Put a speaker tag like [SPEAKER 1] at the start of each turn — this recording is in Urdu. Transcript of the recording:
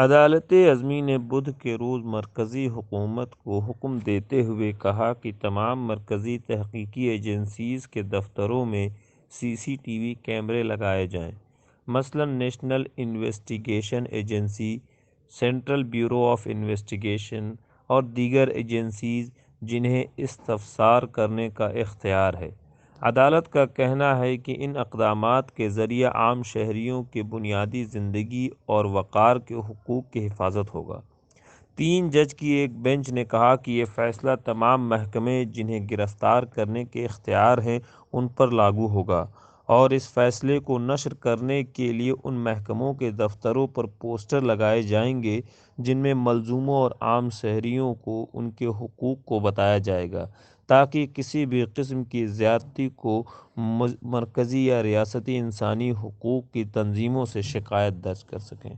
[SPEAKER 1] عدالت عظمی نے بدھ کے روز مرکزی حکومت کو حکم دیتے ہوئے کہا کہ تمام مرکزی تحقیقی ایجنسیز کے دفتروں میں سی سی ٹی وی کیمرے لگائے جائیں۔ مثلاً national investigation agency, central bureau of investigation اور دیگر ایجنسیز جنہیں استفسار کرنے کا اختیار ہے۔ عدالت کا کہنا ہے کہ ان اقدامات کے ذریعے عام شہریوں کے بنیادی زندگی اور وقار کے حقوق کی حفاظت ہوگی۔ تین جج کی ایک بینچ نے کہا کہ یہ فیصلہ تمام محکمے جنہیں گرفتار کرنے کے اختیار ہیں ان پر لاگو ہوگا اور اس فیصلے کو نشر کرنے کے لیے ان محکموں کے دفتروں پر پوسٹر لگائے جائیں گے جن میں ملزوموں اور عام شہریوں کو ان کے حقوق کو بتایا جائے گا تاکہ کسی بھی قسم کی زیادتی کو مرکزی یا ریاستی انسانی حقوق کی تنظیموں سے شکایت درج کر سکیں۔